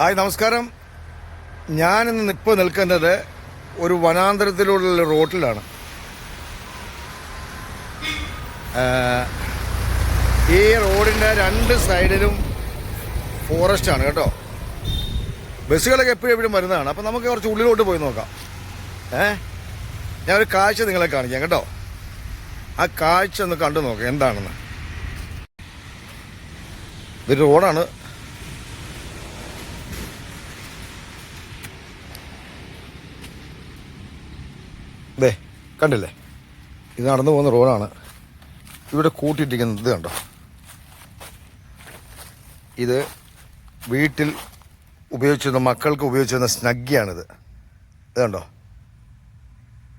Hi നമസ്കാരം. ഞാനിന്ന് ഇപ്പോൾ നിൽക്കുന്നത് ഒരു വനാന്തരത്തിലുള്ള റോട്ടിലാണ്. ഈ റോഡിന്റെ രണ്ട് സൈഡിലും ഫോറസ്റ്റ് ആണ് കേട്ടോ. ബസ്സുകളൊക്കെ എപ്പോഴും എപ്പോഴും വരുന്നതാണ്. അപ്പം നമുക്ക് കുറച്ച് ഉള്ളിലോട്ട് പോയി നോക്കാം. ഏ? ഞാൻ ഒരു കാഴ്ച നിങ്ങളെ കാണിക്കാം കേട്ടോ. ആ കാഴ്ച ഒന്ന് കണ്ടു നോക്കാം എന്താണെന്ന്. ഇതൊരു റോഡാണ് ദേ കണ്ടില്ലേ? ഇത് നടന്നു പോകുന്ന റോഡാണ്. ഇവിടെ കൂട്ടിയിട്ടിരിക്കുന്നത് കണ്ടോ? ഇത് വീട്ടിൽ ഉപയോഗിച്ചിരുന്ന മക്കൾക്ക് ഉപയോഗിച്ചിരുന്ന സ്നഗ്ഗിയാണിത്. ഇത് കണ്ടോ?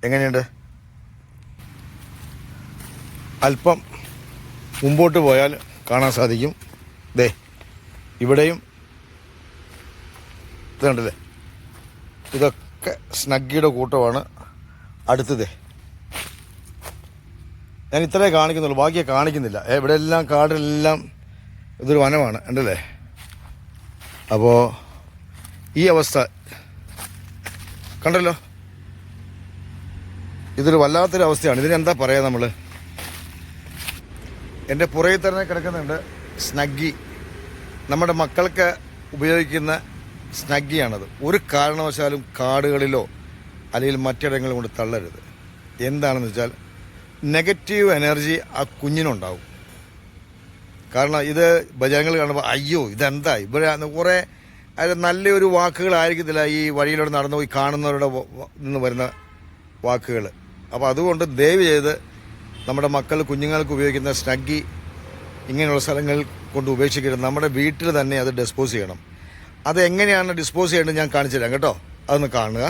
എങ്ങനെയുണ്ട്? അല്പം മുമ്പോട്ട് പോയാൽ കാണാൻ സാധിക്കും. ദേ ഇവിടെയും ഇത് കണ്ടില്ലേ? ഇതൊക്കെ സ്നഗ്ഗിയുടെ കൂട്ടമാണ്. അടുത്തതേ ഞാൻ ഇത്രേ കാണിക്കുന്നുള്ളൂ ബാക്കിയെ കാണിക്കുന്നില്ല. ഇവിടെ എല്ലാം കാടിലെല്ലാം ഇതൊരു വനമാണ് ഉണ്ടല്ലേ അപ്പോൾ ഈ അവസ്ഥ കണ്ടല്ലോ? ഇതൊരു വല്ലാത്തൊരു അവസ്ഥയാണ് ഇതിനെന്താ പറയുക നമ്മൾ എന്റെ പുറകിൽ തന്നെ കിടക്കുന്നുണ്ട് സ്നഗ്ഗി. നമ്മുടെ മക്കൾക്ക് ഉപയോഗിക്കുന്ന സ്നഗ്ഗിയാണത്. ഒരു കാരണവശാലും കാടുകളിലോ അല്ലെങ്കിൽ മറ്റിടങ്ങളിൽ കൊണ്ട് തള്ളരുത്. എന്താണെന്ന് വെച്ചാൽ നെഗറ്റീവ് എനർജി ആ കുഞ്ഞിനുണ്ടാവും. കാരണം ഇത് ഭജനങ്ങൾ കാണുമ്പോൾ അയ്യോ ഇതെന്താ? ഇവിടെ കുറേ അത് നല്ലൊരു വാക്കുകളായിരിക്കത്തില്ല ഈ വഴിയിലൂടെ നടന്നു പോയി കാണുന്നവരുടെ നിന്ന് വരുന്ന വാക്കുകൾ അപ്പോൾ അതുകൊണ്ട് ദയവ് ചെയ്ത് നമ്മുടെ മക്കൾ കുഞ്ഞുങ്ങൾക്ക് ഉപയോഗിക്കുന്ന സ്നഗ്ഗി ഇങ്ങനെയുള്ള സ്ഥലങ്ങളിൽ കൊണ്ട് ഉപേക്ഷിക്കരുത്. നമ്മുടെ വീട്ടിൽ തന്നെ അത് ഡിസ്പോസ് ചെയ്യണം. അത് എങ്ങനെയാണ് ഡിസ്പോസ് ചെയ്യേണ്ടത് ഞാൻ കാണിച്ചു തരാം കേട്ടോ. അതൊന്ന് കാണുക.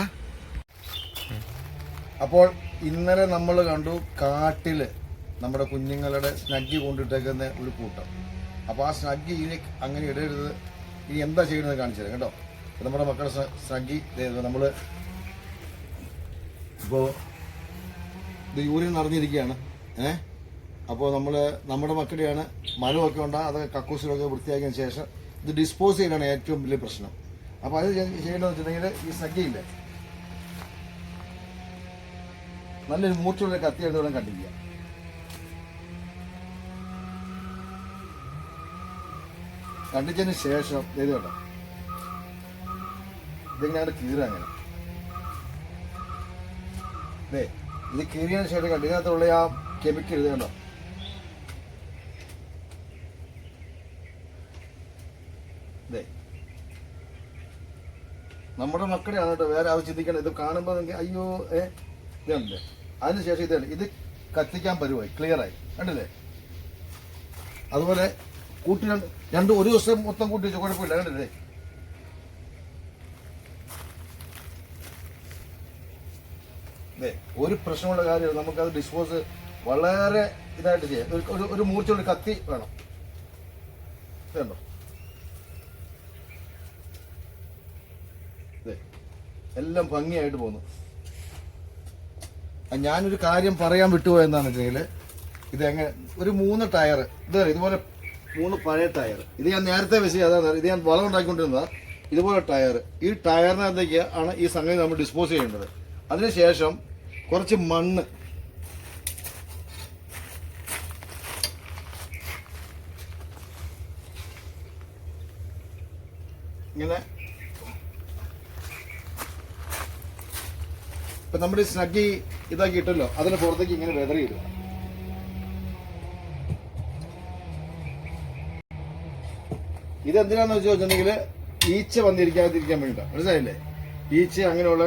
അപ്പോൾ ഇന്നലെ നമ്മൾ കണ്ടു കാട്ടിൽ നമ്മുടെ കുഞ്ഞുങ്ങളുടെ സ്നഗ്ഗി കൊണ്ടിട്ടേക്കുന്ന ഒരു കൂട്ടം. അപ്പോൾ ആ സ്നഗ്ഗി ഇനി അങ്ങനെ ഇടരുത്. ഇനി എന്താ ചെയ്യണമെന്ന് കാണിച്ചു തരാം കേട്ടോ. നമ്മുടെ മക്കളുടെ സ്ന- സ്നഗ്ഗി നമ്മൾ ഇപ്പോൾ ഇത് യൂറിൻ നിറഞ്ഞിരിക്കുകയാണ്. ഏ? അപ്പോൾ നമ്മൾ നമ്മുടെ മക്കളുടെയാണ് മലമൊക്കെ ഉണ്ടാകും അത് കക്കൂസിലൊക്കെ വൃത്തിയാക്കിയതിന് ശേഷം ഇത് ഡിസ്പോസ് ചെയ്യലാണ് ഏറ്റവും വലിയ പ്രശ്നം. അപ്പോൾ അത് ചെയ്യേണ്ടതെന്ന് വെച്ചിട്ടുണ്ടെങ്കിൽ ഈ സ്നഗ്ഗിയില്ലേ നല്ലൊരു മൂർച്ചയുള്ള കത്തി വേണം കണ്ടിരിക്കുക കണ്ടിച്ചതിന് ശേഷം ഇത് കേട്ടോ ഇതിങ്ങനെ കീറുക അങ്ങനെ. ദേ ഇത് കീറിയതിന് ശേഷം കണ്ടു? ആ കെമിക്കൽ ഇത് കണ്ടോ? ദേ. നമ്മുടെ മക്കളെയാണ് കേട്ടോ വേറെ ആവശ്യം ചിന്തിക്കണം ഇത് കാണുമ്പോൾ അയ്യോ ഏ? ഇതുണ്ട് അതിനുശേഷം ഇത് ഇത് കത്തിക്കാൻ പരുവായി ക്ലിയറായി കണ്ടില്ലേ? അതുപോലെ കൂട്ടി രണ്ട് ഒരു ദിവസം മൊത്തം കൂട്ടി വെച്ചു കുഴപ്പമില്ല കണ്ടില്ലേ? ഒരു പ്രശ്നമുള്ള കാര്യമില്ല നമുക്കത് ഡിസ്പോസ് വളരെ ഇതായിട്ട് ചെയ്യാം. ഒരു- ഒരു മൂർച്ചയുള്ള കത്തി വേണം. ഇതുണ്ടോ എല്ലാം ഭംഗിയായിട്ട് പോകുന്നു. ഞാനൊരു കാര്യം പറയാൻ വിട്ടുപോയ എന്താണെന്ന് വെച്ചിട്ടുണ്ടെങ്കിൽ ഇത് എങ്ങനെ ഒരു മൂന്ന് ടയർ ഇത് ഇതുപോലെ മൂന്ന് പഴയ ടയർ ഇത് ഞാൻ നേരത്തെ വെച്ച് അതാണ് ഇത് ഞാൻ വളം ഉണ്ടാക്കിക്കൊണ്ടിരുന്ന ഇതുപോലെ ടയർ ഈ ടയറിനകത്തേക്ക് ആണ് ഈ സംഗതി നമ്മൾ ഡിസ്പോസ് ചെയ്യേണ്ടത്. അതിനുശേഷം കുറച്ച് മണ്ണ്. ഇങ്ങനെ ഇപ്പൊ നമ്മൾ സ്നഗ്ഗി ഇതാക്കി ഇട്ടല്ലോ അതിന് പുറത്തേക്ക് ഇങ്ങനെ വെതറിയിടുക ഇതെന്തിനാന്ന് വെച്ച് വെച്ചിട്ടുണ്ടെങ്കിൽ ഈച്ച വന്നിരിക്കാതിരിക്കാൻ വേണ്ടിട്ടാ മനസ്സിലായില്ലേ? ഈച്ച അങ്ങനെയുള്ള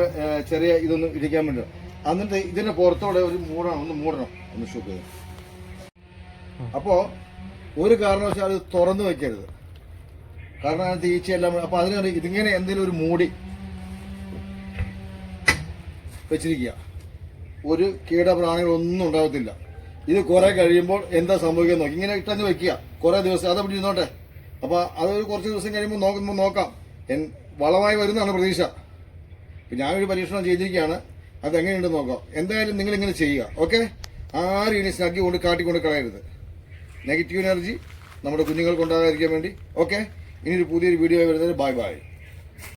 ചെറിയ ഇതൊന്നും ഇരിക്കാൻ വേണ്ടി എന്നിട്ട് ഇതിന്റെ പുറത്തോടെ ഒരു മൂടണം ഒന്ന് മൂടണം ഒന്ന് ഷൂക്ക് അപ്പോ ഒരു കാരണവശാലും ഇത് തുറന്നു വെക്കരുത്. കാരണം അതിനകത്ത് ഈച്ചയെല്ലാം അപ്പൊ അതിനാണ് ഇതിങ്ങനെ എന്തെങ്കിലും ഒരു മൂടി വെച്ചിരിക്കുക. ഒരു കീടപ്രാണികളൊന്നും ഉണ്ടാകത്തില്ല. ഇത് കുറെ കഴിയുമ്പോൾ എന്താ സംഭവിക്കുക നോക്കി. ഇങ്ങനെ ഇട്ടെന്ന് വെക്കുക. കുറെ ദിവസം അത് ഇവിടെ ഇരുന്നോട്ടെ. അപ്പൊ അത് കുറച്ച് ദിവസം കഴിയുമ്പോൾ നോക്കുമ്പോൾ നോക്കാം. വളമായി വരുന്നതാണ് പ്രതീക്ഷ. ഞാനൊരു പരീക്ഷണം ചെയ്തിരിക്കുകയാണ്. അത് എങ്ങനെയുണ്ട് നോക്കാം. എന്തായാലും നിങ്ങൾ ഇങ്ങനെ ചെയ്യുക ഓക്കെ? ആരും ഇനി സ്നഗ്ഗി കൊണ്ട് കാട്ടിക്കൊണ്ട് കളയരുത്. നെഗറ്റീവ് എനർജി നമ്മുടെ കുഞ്ഞുങ്ങൾക്ക് ഉണ്ടാകാതിരിക്കാൻ വേണ്ടി ഓക്കെ? ഒരു പുതിയൊരു വീഡിയോ വരുന്നത് ബൈ ബൈ